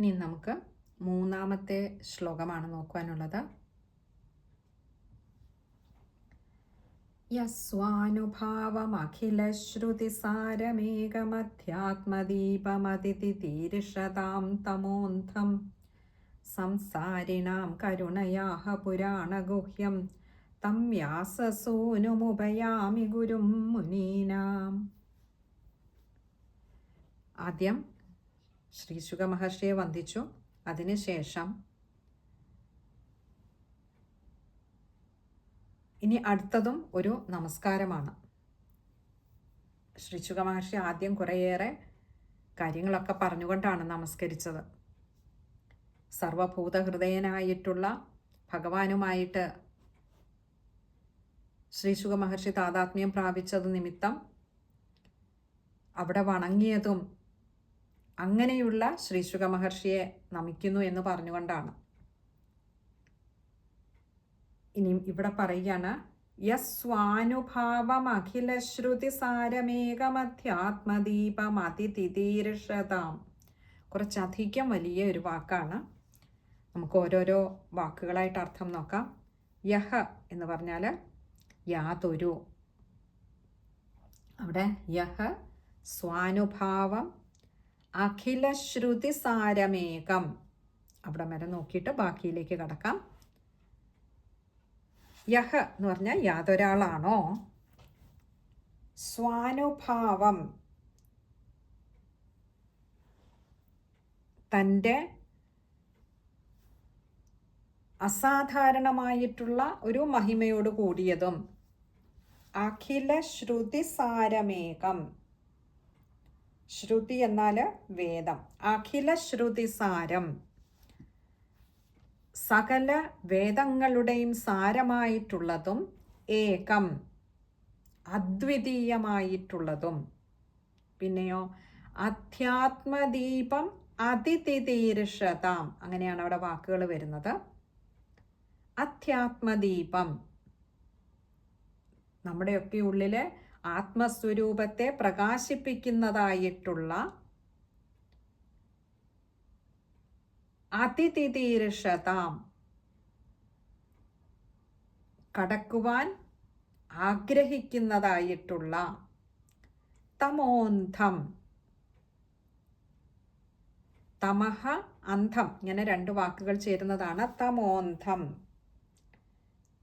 ഇനി നമുക്ക് മൂന്നാമത്തെ ശ്ലോകമാണ് നോക്കുവാനുള്ളത്. യസ്വാനുഭാവമഖിലശ്രുതിസാരമേകമധ്യാത്മദീപമതിഥിതീർഷതാം തമോന്ധം. സംസാരിണാം കരുണയാഹ പുരാണഗുഹ്യം. തം വ്യാസസൂനുമുപയാമി ഗുരും മുനീനാം. ആദ്യം ശ്രീശുക മഹർഷിയെ വന്ദിച്ചു. അതിനുശേഷം ഇനി അടുത്തതും ഒരു നമസ്കാരമാണ്. ശ്രീ ശ്രീശുക മഹർഷി ആദ്യം കുറേയേറെ കാര്യങ്ങളൊക്കെ പറഞ്ഞുകൊണ്ടാണ് നമസ്കരിച്ചത്. സർവഭൂതഹൃദയനായിട്ടുള്ള ഭഗവാനുമായിട്ട് ശ്രീ ശ്രീശുക മഹർഷി താതാത്മ്യം പ്രാപിച്ചത് നിമിത്തം അവിടെ വണങ്ങിയതും അങ്ങനെയുള്ള ശ്രീ ശ്രീശുക മഹർഷിയെ നമിക്കുന്നു എന്ന് പറഞ്ഞുകൊണ്ടാണ്. ഇനി ഇവിടെ പറയുകയാണ് യസ്വാനുഭാവം അഖിലശ്രുതി സാരമേകമധ്യാത്മദീപം കുറച്ചധികം വലിയ ഒരു വാക്കാണ്. നമുക്ക് ഓരോരോ വാക്കുകളായിട്ട് അർത്ഥം നോക്കാം. യഹ എന്ന് പറഞ്ഞാൽ യാതൊരു. അവിടെ യഹ സ്വാനുഭാവം അഖിലശ്രുതി സാരമേകം. അവിടെ വരെ നോക്കിയിട്ട് ബാക്കിയിലേക്ക് കടക്കാം. യഹ എന്ന് പറഞ്ഞാൽ യാതൊരാളാണോ? സ്വാനുഭാവം. തന്റെ അസാധാരണമായിട്ടുള്ള ഒരു മഹിമയോട് കൂടിയതും അഖില ശ്രുതി സാരമേകം. ശ്രുതി എന്നാൽ വേദം. അഖില ശ്രുതി സാരം. സകല വേദങ്ങളുടെയും സാരമായിട്ടുള്ളതും ഏകം അദ്വിതീയമായിട്ടുള്ളതും. പിന്നെയോ അധ്യാത്മദീപം അതിതിതീർഷതാം അങ്ങനെയാണ് അവിടെ വാക്കുകൾ വരുന്നത്. അധ്യാത്മദീപം. നമ്മുടെയൊക്കെ ഉള്ളിലെ ആത്മസ്വരൂപത്തെ പ്രകാശിപ്പിക്കുന്നതായിട്ടുള്ള അതിതിതീർഷതാം കടക്കുവാൻ ആഗ്രഹിക്കുന്നതായിട്ടുള്ള തമോന്ധം. തമഹ അന്ധം. ഇങ്ങനെ രണ്ട് വാക്കുകൾ ചേരുന്നതാണ് തമോന്ധം.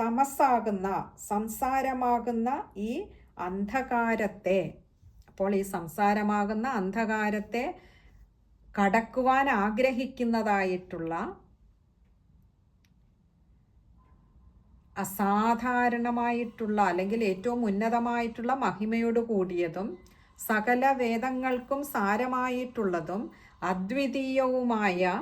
തമസാകുന്ന സംസാരമാകുന്ന ഈ അന്ധകാരത്തെ അപ്പോൾ ഈ സംസാരമാകുന്ന അന്ധകാരത്തെ കടക്കുവാൻ ആഗ്രഹിക്കുന്നതായിട്ടുള്ള അസാധാരണമായിട്ടുള്ള അല്ലെങ്കിൽ ഏറ്റവും ഉന്നതമായിട്ടുള്ള മഹിമയോട് കൂടിയതും സകല വേദങ്ങൾക്കും സാരമായിട്ടുള്ളതും അദ്വിതീയവുമായ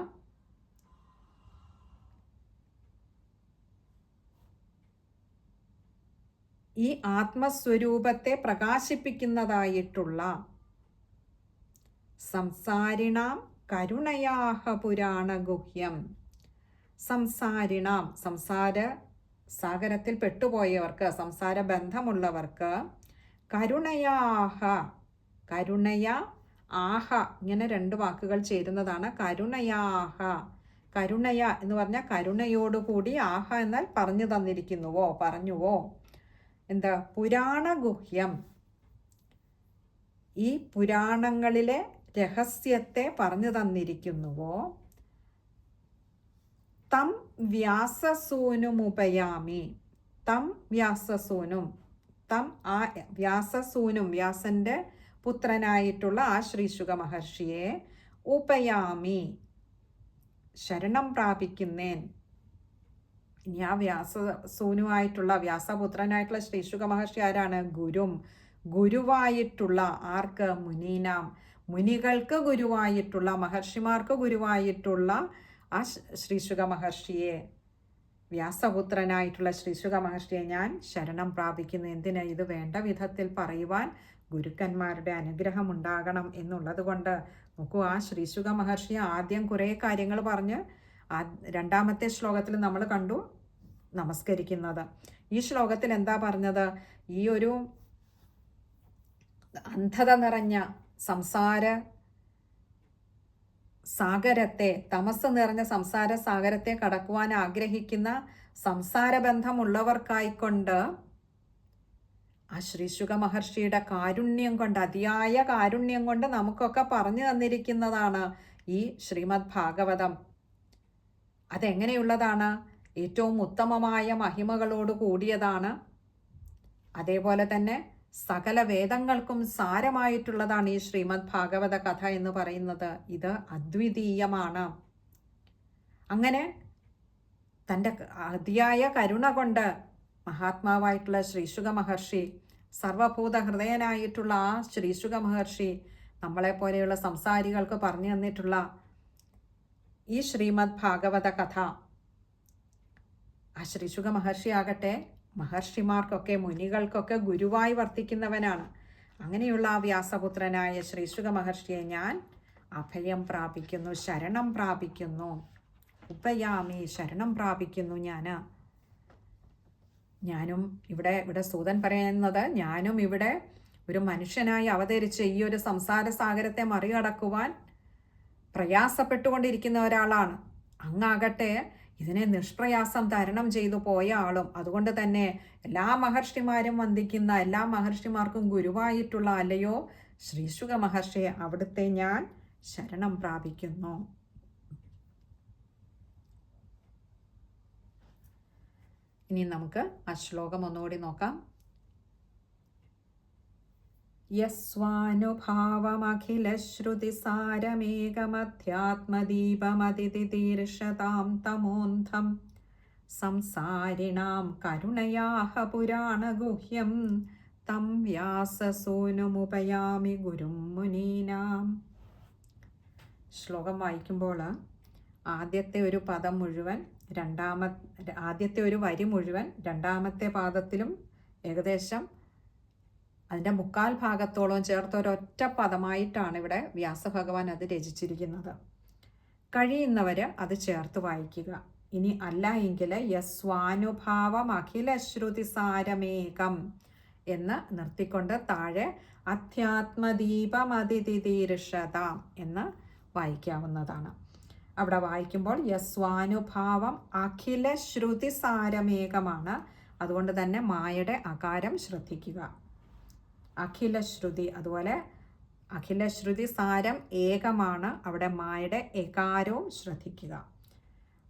ഈ ആത്മസ്വരൂപത്തെ പ്രകാശിപ്പിക്കുന്നതായിട്ടുള്ള സംസാരിണാം കരുണയാഹ പുരാണഗുഹ്യം സംസാരിണാം സംസാര സാഗരത്തിൽ പെട്ടുപോയവർക്ക് സംസാര ബന്ധമുള്ളവർക്ക് കരുണയാഹ കരുണയ ആഹ ഇങ്ങനെ രണ്ട് വാക്കുകൾ ചേരുന്നതാണ്. കരുണയാഹ കരുണയ എന്ന് പറഞ്ഞാൽ കരുണയോടുകൂടി ആഹ എന്നാൽ പറഞ്ഞു തന്നിരിക്കുന്നുവോ പറഞ്ഞുവോ? എന്താ? പുരാണഗുഹ്യം. ഈ പുരാണങ്ങളിലെ രഹസ്യത്തെ പറഞ്ഞു തന്നിരിക്കുന്നുവോ? തം വ്യാസസൂനുമുപയാമി തം വ്യാസസൂനും. തം ആ വ്യാസസൂനും വ്യാസന്റെ പുത്രനായിട്ടുള്ള ആ ശ്രീശുക മഹർഷിയെ ഉപയാമി. ശരണം പ്രാപിക്കുന്നേൻ. ഇനി ആ വ്യാസസൂനുവായിട്ടുള്ള വ്യാസപുത്രനായിട്ടുള്ള ശ്രീശുക മഹർഷി ആരാണ്? ഗുരും. ഗുരുവായിട്ടുള്ള ആർക്ക്? മുനീനാം. മുനികൾക്ക് ഗുരുവായിട്ടുള്ള മഹർഷിമാർക്ക് ഗുരുവായിട്ടുള്ള ആ ശ്രീശുക മഹർഷിയെ വ്യാസപുത്രനായിട്ടുള്ള ശ്രീശുക മഹർഷിയെ ഞാൻ ശരണം പ്രാപിക്കുന്നു. എന്തിന്? ഇത് വേണ്ട വിധത്തിൽ പറയുവാൻ ഗുരുക്കന്മാരുടെ അനുഗ്രഹം ഉണ്ടാകണം എന്നുള്ളത് കൊണ്ട്. നോക്കൂ ആ ശ്രീശുക മഹർഷി ആദ്യം കുറേ കാര്യങ്ങൾ പറഞ്ഞ് രണ്ടാമത്തെ ശ്ലോകത്തിൽ നമ്മൾ കണ്ടു. നമസ്കരിക്കുന്നത്. ഈ ശ്ലോകത്തിൽ എന്താ പറഞ്ഞത്? ഈ ഒരു അന്ധത നിറഞ്ഞ സംസാര സാഗരത്തെ തമസ് നിറഞ്ഞ സംസാര സാഗരത്തെ കടക്കുവാൻ ആഗ്രഹിക്കുന്ന സംസാരബന്ധമുള്ളവർക്കായിക്കൊണ്ട് ആ ശ്രീശുഖ മഹർഷിയുടെ കാരുണ്യം കൊണ്ട് അതിയായ കാരുണ്യം കൊണ്ട് നമുക്കൊക്കെ പറഞ്ഞു തന്നിരിക്കുന്നതാണ് ഈ ശ്രീമദ് ഭാഗവതം അതെങ്ങനെയുള്ളതാണ്? ഏറ്റവും ഉത്തമമായ മഹിമകളോട് കൂടിയതാണ്. അതേപോലെ തന്നെ സകല വേദങ്ങൾക്കും സാരമായിട്ടുള്ളതാണ് ഈ ശ്രീമദ് ഭാഗവത കഥ എന്ന് പറയുന്നത്. ഇത് അദ്വിതീയമാണ്. അങ്ങനെ തന്റെ അതിയായ കരുണ കൊണ്ട് മഹാത്മാവായിട്ടുള്ള ശ്രീശുഖ മഹർഷി സർവഭൂത ഹൃദയനായിട്ടുള്ള ആ ശ്രീശുഖ മഹർഷി നമ്മളെപ്പോലെയുള്ള സംസാരികൾക്ക് പറഞ്ഞു തന്നിട്ടുള്ള ഈ ശ്രീമദ് ഭാഗവത കഥ ആ ശ്രീശുഖ മഹർഷിയാകട്ടെ മഹർഷിമാർക്കൊക്കെ മുനികൾക്കൊക്കെ ഗുരുവായി വർത്തിക്കുന്നവനാണ്. അങ്ങനെയുള്ള ആ വ്യാസപുത്രനായ ശ്രീശുഖ മഹർഷിയെ ഞാൻ അഭയം പ്രാപിക്കുന്നു ശരണം പ്രാപിക്കുന്നു. ഉപയാമി ശരണം പ്രാപിക്കുന്നു ഞാൻ. ഞാനും ഇവിടെ ഇവിടെ സൂതൻ പറയുന്നത് ഞാനും ഇവിടെ ഒരു മനുഷ്യനായി അവതരിച്ച് ഈ ഒരു സംസാര സാഗരത്തെ മറികടക്കുവാൻ പ്രയാസപ്പെട്ടുകൊണ്ടിരിക്കുന്ന ഒരാളാണ്. അങ്ങാകട്ടെ ഇതിനെ നിഷ്പ്രയാസം തരണം ചെയ്തു പോയ ആളും. അതുകൊണ്ട് തന്നെ എല്ലാ മഹർഷിമാരും വന്ദിക്കുന്ന എല്ലാ മഹർഷിമാർക്കും ഗുരുവായിട്ടുള്ള അല്ലയോ? ശ്രീശുഖ മഹർഷിയെ അവിടുത്തെ ഞാൻ ശരണം പ്രാപിക്കുന്നു. ഇനി നമുക്ക് ആ ശ്ലോകം ഒന്നുകൂടി നോക്കാം. യസ്വാനുഭാവമഖിലശ്രുതിസാരമേകമധ്യാത്മദീപമതിതിതീർഷതാം തമോന്ധം. സംസാരിണാം കരുണയാഹ പുരാണഗുഹ്യം. തം വ്യാസസൂനുമുപയാമി ഗുരും മുനീനാം. ശ്ലോകം വായിക്കുമ്പോൾ ആദ്യത്തെ ഒരു പദം മുഴുവൻ രണ്ടാമ ആദ്യത്തെ ഒരു വരി മുഴുവൻ രണ്ടാമത്തെ പാദത്തിലും ഏകദേശം അതിന്റെ മുക്കാൽ ഭാഗത്തോളം ചേർത്ത ഒരൊറ്റ പദമായിട്ടാണ് ഇവിടെ വ്യാസഭഗവാൻ അത് രചിച്ചിരിക്കുന്നത്. കഴിയുന്നവർ അത് ചേർത്ത് വായിക്കുക. ഇനി അല്ല എങ്കിൽ യസ്വാനുഭാവം അഖിലശ്രുതി സാരമേകം എന്ന് നിർത്തിക്കൊണ്ട് താഴെ അധ്യാത്മദീപമതിഥിതീർഷതാം എന്ന് വായിക്കാവുന്നതാണ്. അവിടെ വായിക്കുമ്പോൾ യസ്വാനുഭാവം അഖിലശ്രുതി സാരമേകമാണ് അതുകൊണ്ട് തന്നെ മായയുടെ അകാരം ശ്രദ്ധിക്കുക. അഖില ശ്രുതി അതുപോലെ അഖിലശ്രുതി സാരം ഏകമാണ്. അവിടെ മായയുടെ എകാരവും ശ്രദ്ധിക്കുക.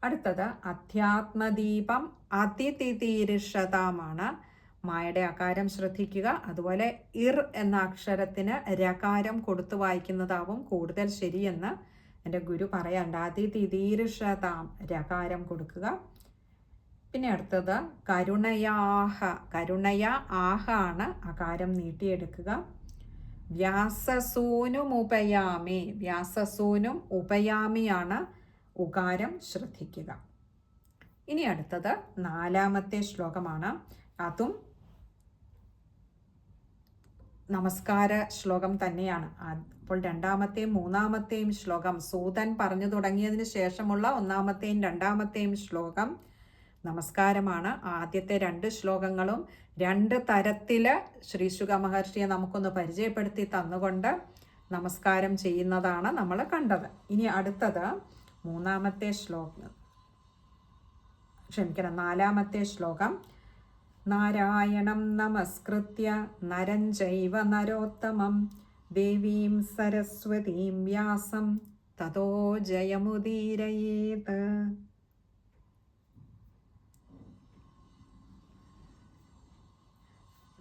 അടുത്തത് അധ്യാത്മദീപം അതിതിതീരിഷതമാണ്. മായയുടെ അകാരം ശ്രദ്ധിക്കുക അതുപോലെ ഇർ എന്ന അക്ഷരത്തിന് രകാരം കൊടുത്തു വായിക്കുന്നതാവും കൂടുതൽ ശരിയെന്ന് എന്റെ ഗുരു പറയാണ്ട്. അതിതിതീർഷതാം രകാരം കൊടുക്കുക. പിന്നെ അടുത്തത് കരുണയാഹ കരുണയ ആഹ ആണ് അകാരം നീട്ടിയെടുക്കുക. വ്യാസസൂനും ഉപയാമി. വ്യാസസൂനും ഉപയാമിയാണ് ഉകാരം ശ്രദ്ധിക്കുക. ഇനി അടുത്തത് നാലാമത്തെ ശ്ലോകമാണ്. അതും നമസ്കാര ശ്ലോകം തന്നെയാണ്. അപ്പോൾ രണ്ടാമത്തെയും മൂന്നാമത്തെയും ശ്ലോകം സൂതൻ പറഞ്ഞു തുടങ്ങിയതിന് ശേഷമുള്ള ഒന്നാമത്തെയും രണ്ടാമത്തെയും ശ്ലോകം നമസ്കാരമാണ്. ആദ്യത്തെ രണ്ട് ശ്ലോകങ്ങളും രണ്ട് തരത്തിൽ ശ്രീശുഖ മഹർഷിയെ നമുക്കൊന്ന് പരിചയപ്പെടുത്തി തന്നുകൊണ്ട് നമസ്കാരം ചെയ്യുന്നതാണ് നമ്മൾ കണ്ടത്. ഇനി അടുത്തത് മൂന്നാമത്തെ ശ്ലോകം. ക്ഷമിക്കണം നാലാമത്തെ ശ്ലോകം. നാരായണം നമസ്കൃത്യ നരഞ്ജൈവ നരോത്തമം ദേവീം സരസ്വതീം വ്യാസം തതോ ജയമുദീരയേത്.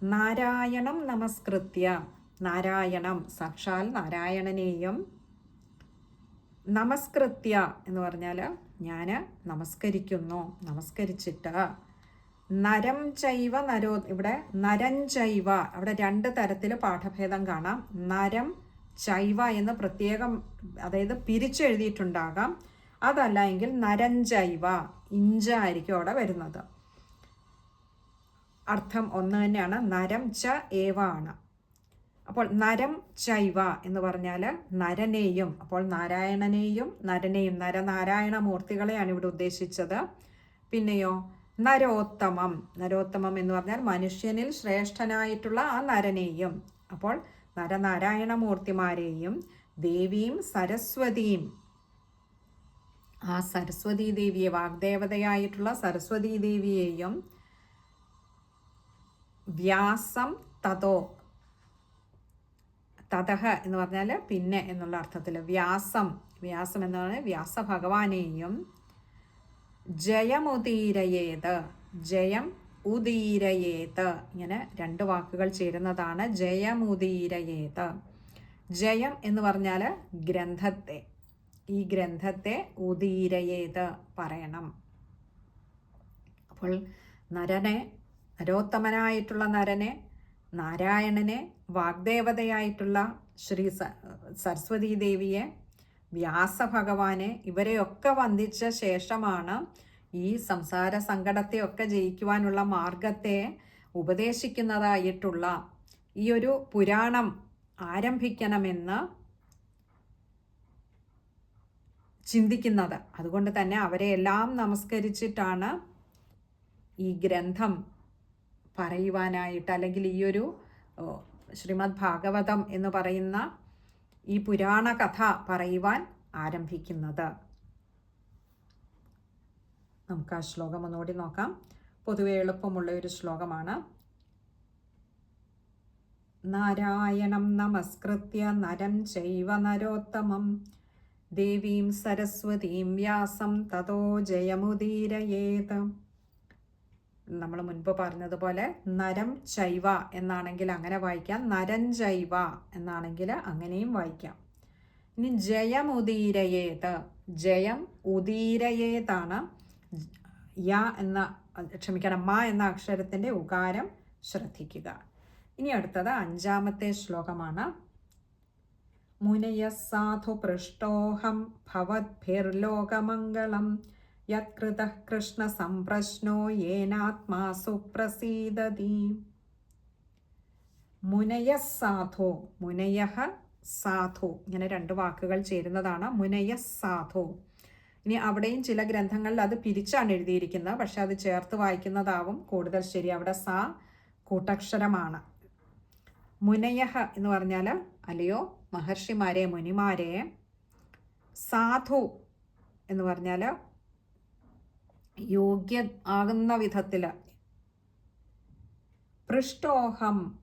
നാരായണം നമസ്കൃത്യ. നാരായണം സാക്ഷാൽ നാരായണനെയും. നമസ്കൃത്യ എന്ന് പറഞ്ഞാൽ ഞാൻ നമസ്കരിക്കുന്നു നമസ്കരിച്ചിട്ട്. നരം ചൈവ നരോ ഇവിടെ നരം ചൈവ അവിടെ രണ്ട് തരത്തിൽ പാഠഭേദം കാണാം. നരം ചൈവ എന്ന് പ്രത്യേകം അതായത് പിരിച്ചെഴുതിയിട്ടുണ്ടാകാം. അതല്ല എങ്കിൽ നരഞ്ചൈവ ഇഞ്ച ആയിരിക്കും അവിടെ വരുന്നത്. അർത്ഥം ഒന്ന് തന്നെയാണ്. നരം ച ഏവാണ്. അപ്പോൾ നരം ചൈവ എന്ന് പറഞ്ഞാൽ നരനെയും. അപ്പോൾ നാരായണനെയും നരനെയും നരനാരായണ മൂർത്തികളെയാണ് ഇവിടെ ഉദ്ദേശിച്ചത്. പിന്നെയോ നരോത്തമം. നരോത്തമം എന്ന് പറഞ്ഞാൽ മനുഷ്യനിൽ ശ്രേഷ്ഠനായിട്ടുള്ള ആ നരനെയും. അപ്പോൾ നരനാരായണ മൂർത്തിമാരെയും ദേവിയും സരസ്വതിയും. ആ സരസ്വതി ദേവിയെ വാഗ്ദേവതയായിട്ടുള്ള സരസ്വതി ദേവിയെയും വ്യാസം തതോ. തതഹ എന്ന് പറഞ്ഞാൽ പിന്നെ എന്നുള്ള അർത്ഥത്തിൽ വ്യാസം. വ്യാസം എന്ന് പറഞ്ഞാൽ വ്യാസ ഭഗവാനെയും ജയമുദീരയേത്. ജയം ഉദീരയേത്. ഇങ്ങനെ രണ്ട് വാക്കുകൾ ചേരുന്നതാണ് ജയമുദീരയേത്. ജയം എന്ന് പറഞ്ഞാൽ ഗ്രന്ഥത്തെ. ഈ ഗ്രന്ഥത്തെ ഉദീരയേത് പറയണം. അപ്പോൾ നരനെ നരോത്തമനായിട്ടുള്ള നരനെ നാരായണനെ വാഗ്ദേവതയായിട്ടുള്ള ശ്രീ സരസ്വതീ ദേവിയെ വ്യാസഭഗവാനെ ഇവരെയൊക്കെ വന്ദിച്ച ശേഷമാണ് ഈ സംസാര സങ്കടത്തെയൊക്കെ ജയിക്കുവാനുള്ള മാർഗത്തെ ഉപദേശിക്കുന്നതായിട്ടുള്ള ഈ ഒരു പുരാണം ആരംഭിക്കണമെന്ന് ചിന്തിക്കുന്നത്. അതുകൊണ്ട് തന്നെ അവരെ എല്ലാം നമസ്കരിച്ചിട്ടാണ് ഈ ഗ്രന്ഥം പറയുവാനായിട്ട് അല്ലെങ്കിൽ ഈ ഒരു ശ്രീമദ് ഭാഗവതം എന്ന് പറയുന്ന ഈ പുരാണ കഥ പറയുവാൻ ആരംഭിക്കുന്നത്. നമുക്ക് ആ ശ്ലോകം ഒന്നുകൂടി നോക്കാം. പൊതുവെ എളുപ്പമുള്ള ഒരു ശ്ലോകമാണ്. നാരായണം നമസ്കൃത്യ നരം ചൈവ നരോത്തമം. ദേവീം സരസ്വതീം വ്യാസം തതോ ജയമുദീരയേത്. നമ്മൾ മുൻപ് പറഞ്ഞതുപോലെ നരം ചൈവ എന്നാണെങ്കിൽ അങ്ങനെ വായിക്കാം. നരഞ്ചൈവ എന്നാണെങ്കിൽ അങ്ങനെയും വായിക്കാം. ഇനി ജയം ഉദീരയേത് ജയം ഉദീരയേതാണ്. യ എന്ന ക്ഷമിക്കണം മ എന്ന അക്ഷരത്തിന്റെ ഉകാരം ശ്രദ്ധിക്കുക. ഇനി അടുത്തത് അഞ്ചാമത്തെ ശ്ലോകമാണ്. മുനയ സാധു പൃഷ്ടോഹം ഭവദ്ഭിർലോകമംഗളം യത്കൃത കൃഷ്ണ സംപ്രശ്നോ യേനാത്മാ സുപ്രസീദതി. മുനയ സാധോ മുനയ സാധോ. ഇങ്ങനെ രണ്ട് വാക്കുകൾ ചേരുന്നതാണ് മുനയ സാധോ. ഇനി അവിടെയും ചില ഗ്രന്ഥങ്ങളിൽ അത് പിരിച്ചാണ് എഴുതിയിരിക്കുന്നത്. പക്ഷെ അത് ചേർത്ത് വായിക്കുന്നതാവും. കൂടുതൽ ശരി അവിടെ സാ കൂട്ടക്ഷരമാണ്. മുനയഹ എന്ന് പറഞ്ഞാൽ അല്ലയോ? മഹർഷിമാരെ മുനിമാരെ. സാധു എന്ന് പറഞ്ഞാൽ യോഗ്യ ആകുന്ന വിധത്തിൽ പൃഷ്ടോഹം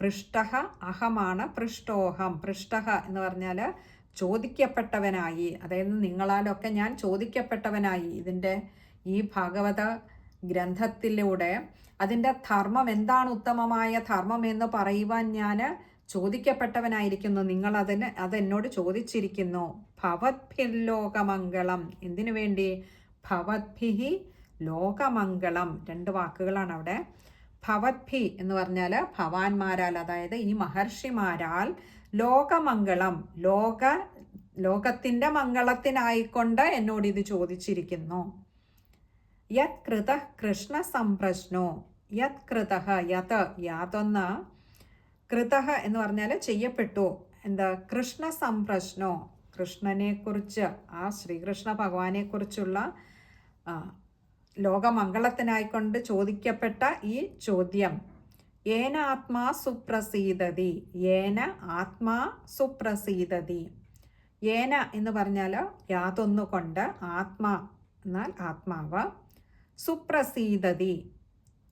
പൃഷ്ടഹ അഹമാണ് പൃഷ്ടോഹം പൃഷ്ടഹ എന്ന് പറഞ്ഞാൽ ചോദിക്കപ്പെട്ടവനായി. അതായത് നിങ്ങളാലൊക്കെ ഞാൻ ചോദിക്കപ്പെട്ടവനായി. ഇതിന്റെ ഈ ഭാഗവത ഗ്രന്ഥത്തിലൂടെ അതിന്റെ ധർമ്മം എന്താണ് ഉത്തമമായ ധർമ്മം എന്ന് പറയുവാൻ ഞാൻ ചോദിക്കപ്പെട്ടവനായിരിക്കുന്നു. നിങ്ങൾ അതിന് അതെന്നോട് ചോദിച്ചിരിക്കുന്നു. ഭവത്ഭിർലോകമംഗളം എന്തിനു വേണ്ടി? ഭവദ്ഭിഹി ലോകമംഗളം. രണ്ട് വാക്കുകളാണ് അവിടെ ഭവദ്ഭി എന്ന് പറഞ്ഞാൽ ഭവാന്മാരാൽ അതായത് ഈ മഹർഷിമാരാൽ ലോകമംഗളം ലോക ലോകത്തിന്റെ മംഗളത്തിനായിക്കൊണ്ട് എന്നോട് ഇത് ചോദിച്ചിരിക്കുന്നു. യത് കൃത കൃഷ്ണ സംപ്രശ്നോ യത് കൃത യത് യാതൊന്ന് കൃത എന്ന് പറഞ്ഞാൽ ചെയ്യപ്പെട്ടു. എന്താ? കൃഷ്ണ സംപ്രശ്നോ. കൃഷ്ണനെക്കുറിച്ച് ആ ശ്രീകൃഷ്ണ ഭഗവാനെക്കുറിച്ചുള്ള ലോകമംഗളത്തിനായിക്കൊണ്ട് ചോദിക്കപ്പെട്ട ഈ ചോദ്യം. ഏന ആത്മാ സുപ്രസീതതി ഏന ആത്മാ സുപ്രസീതതി. ഏന എന്ന് പറഞ്ഞാൽ യാതൊന്നുകൊണ്ട് ആത്മാ എന്നാൽ ആത്മാവ്. സുപ്രസീതതി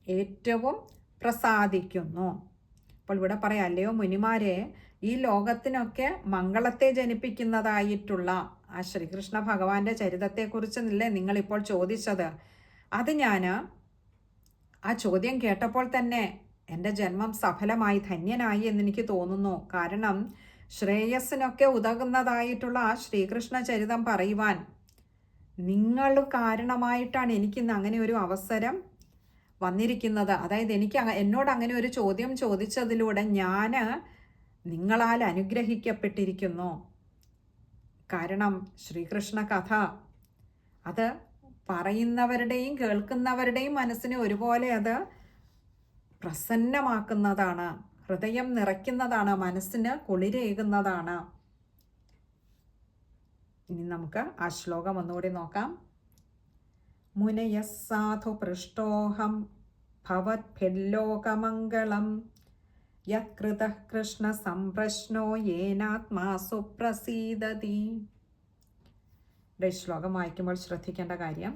ഏറ്റവും പ്രസാദിക്കുന്നു. അപ്പോൾ ഇവിടെ പറയാം അല്ലയോ മുനിമാരെ ഈ ലോകത്തിനൊക്കെ മംഗളത്തെ ജനിപ്പിക്കുന്നതായിട്ടുള്ള ആ ശ്രീകൃഷ്ണ ഭഗവാന്റെ ചരിതത്തെക്കുറിച്ചല്ലേ നിങ്ങളിപ്പോൾ ചോദിച്ചത്. അത് ഞാൻ ആ ചോദ്യം കേട്ടപ്പോൾ തന്നെ എന്റെ ജന്മം സഫലമായി ധന്യനായി എന്നെനിക്ക് തോന്നുന്നു. കാരണം ശ്രേയസ്സിനൊക്കെ ഉതകുന്നതായിട്ടുള്ള ആ ശ്രീകൃഷ്ണ ചരിതം പറയുവാൻ നിങ്ങൾ കാരണമായിട്ടാണ് എനിക്കിന്ന് അങ്ങനെ ഒരു അവസരം വന്നിരിക്കുന്നത്. അതായത് എനിക്ക് എന്നോട് അങ്ങനെ ഒരു ചോദ്യം ചോദിച്ചതിലൂടെ ഞാൻ നിങ്ങളാൽ അനുഗ്രഹിക്കപ്പെട്ടിരിക്കുന്നു. കാരണം ശ്രീകൃഷ്ണ കഥ അത് പറയുന്നവരുടെയും കേൾക്കുന്നവരുടെയും മനസ്സിനെ ഒരുപോലെ അത് പ്രസന്നമാക്കുന്നതാണ് ഹൃദയം നിറയ്ക്കുന്നതാണ് മനസ്സിന് കുളിരേകുന്നതാണ്. ഇനി നമുക്ക് ആ ശ്ലോകം ഒന്നുകൂടി നോക്കാം. മുനയസാധു പൃഷ്ടോഹം ഭവദ്ഭില്ലോകമംഗളം കൃഷ്ണ സംപ്രശ്നോ യേനാത്മാ സുപ്രസീദതി. ശ്ലോകം വായിക്കുമ്പോൾ ശ്രദ്ധിക്കേണ്ട കാര്യം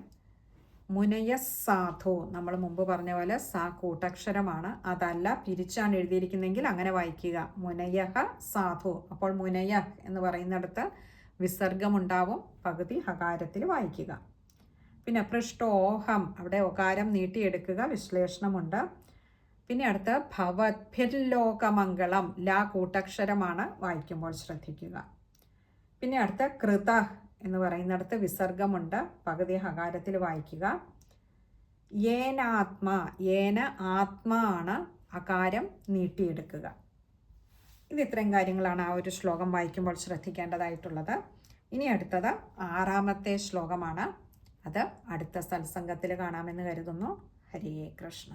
മുനയ സാധു നമ്മൾ മുമ്പ് പറഞ്ഞ പോലെ സാ കൂട്ടക്ഷരമാണ് അതല്ല പിരിച്ചാണ് എഴുതിയിരിക്കുന്നെങ്കിൽ അങ്ങനെ വായിക്കുക. മുനയഹ സാധു അപ്പോൾ മുനയ എന്ന് പറയുന്നിടത്ത് വിസർഗമുണ്ടാവും പകുതി ഹകാരത്തിൽ വായിക്കുക. പിന്നെ പൃഷ്ടോഹം അവിടെ ഒകാരം നീട്ടിയെടുക്കുക വിശ്ലേഷണമുണ്ട്. പിന്നെ അടുത്ത ഭവദ്ഭിർലോകമംഗളം ലാ കൂട്ടക്ഷരമാണ് വായിക്കുമ്പോൾ ശ്രദ്ധിക്കുക. പിന്നെ അടുത്ത കൃത എന്ന് പറയുന്നിടത്ത് വിസർഗമുണ്ട്. പകുതി ഹകാരത്തിൽ വായിക്കുക. ഏനാത്മ ഏന ആത്മാ ആണ് അകാരം നീട്ടിയെടുക്കുക. ഇത് ഇത്രയും കാര്യങ്ങളാണ് ആ ഒരു ശ്ലോകം വായിക്കുമ്പോൾ ശ്രദ്ധിക്കേണ്ടതായിട്ടുള്ളത്. ഇനി അടുത്തത് ആറാമത്തെ ശ്ലോകമാണ്. അത് അടുത്ത സത്സംഗത്തിൽ കാണാമെന്ന് കരുതുന്നു. ഹരേ കൃഷ്ണ.